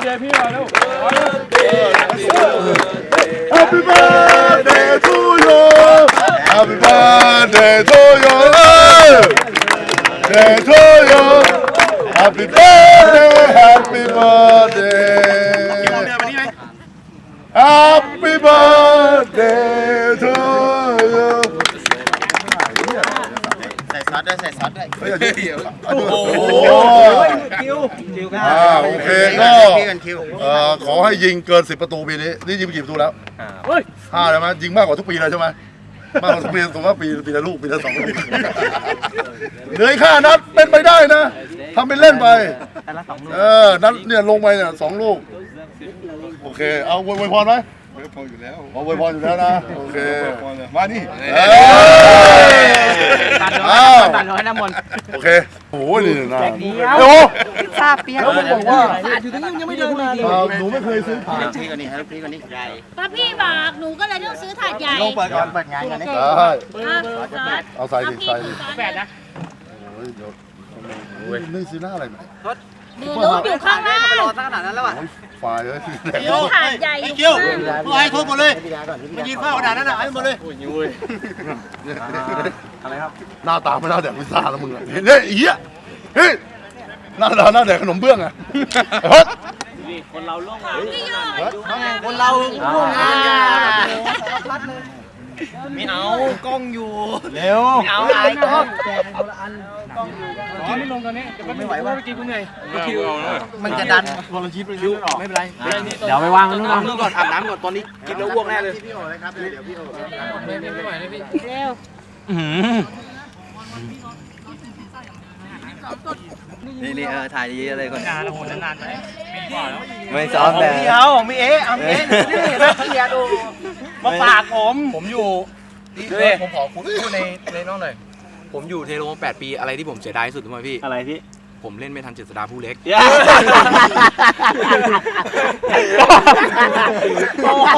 เลยพี่มาแล้ว Happy birthday to you Happy birthday to you Day to you Happy birthday Happy birthday Happy birthday ซอสด้วยใส่ซอสด้วย เฮ้ยโอ้โหคิวคิวอ่าโอเคก็พี่กันคิวเอ่อขอให้ยิงเกิน 10 ประตูปีนี้ นี่ยิงไปกี่ประตูแล้วห้าใช่ไหมยิงมากกว่าทุกปีเลยใช่ไหมมากกว่าทุกปีสมมติว่าปีปีละลูกปีละสองลูกเหลืออีกห้านัดเป็นไปได้นะทำเป็นเล่นไป แต่ละสองลูกเออ นัดเนี่ยลงไปเนี่ยสองลูก โอเค เอาอวยอวยพรไหม พออยู่แล้วเอาอวยพรอยู่แล้วนะ โอเคพอเลยมานี่เอ้ย ตัดร้อยอ้าวตัดร้อยน้ำมนต์โอเค โอ้โหนี่นะโอ้โหซาเปียกแล้วผมบอกว่า อยู่ตรงนี้ยังไม่เดินมาเลยเอ่อหนูไม่เคยซื้อผ่านพี่กันนี่ให้พี่กันนี่ใหญ่ก็พี่บอกหนูก็เลยต้องซื้อถาดใหญ่ลงเปิดก่อนเปิดงานกันนี่ได้อะซอสเอาใส่ดิใส่ดิแปดนะโอ้ยเดี๋ยวโอ้ยนี่ซื้อหน้าอะไรไหมดู รูปอยู่ข้างล่างรอตั้งขนาดนั้นแล้วอะไฟล์เลยซื้อถาดใหญ่อยู่ข้างล่างผู้ให้โทษหมดเลยมายืนเฝ้าขนาดนั้นอะให้หมดเลยหน้าตาไม่น่าแดกพิซซ่าแล้วมึงอะเห็นเนี่ยไอ้เหี้ยเฮ้ยหน้าตาหน้าแดกขนมเบื้องอะเฮ้ยพี่ยอดคนเราร่วมงาน ไม่เอากล้องอยู่เร็วไม่เอาไอ้กล้องกินไม่ลงตอนนี้จะไม่ไหวว่าไปกินกูเหนื่อยคิวมันจะดันไม่เป็นไรเดี๋ยวไปวางนู่นก่อนนู่นก่อนอาบน้ำก่อนตอนนี้กินแล้วอ้วกแน่เลยไม่ไหวเลยพี่เร็วนี่นี่เออถ่ายเยอะๆเลยก่อนนานแล้วโหนานๆไปปีกว่าแล้ว ไม่ซ้อมแบบเอามีเอ๊ะเอามีเอ๊ะนี่นะเสียดูมาฝากผมผมอยู่ที่ผมขอพูดในในน้องหน่อย ผมอยู่เทโลมา8ปีอะไรที่ผมเสียดายที่สุดรู้ไหมพี่ อะไรพี่ ผมเล่นไม่ทันเจษดาผู้เล็ก โอ้โห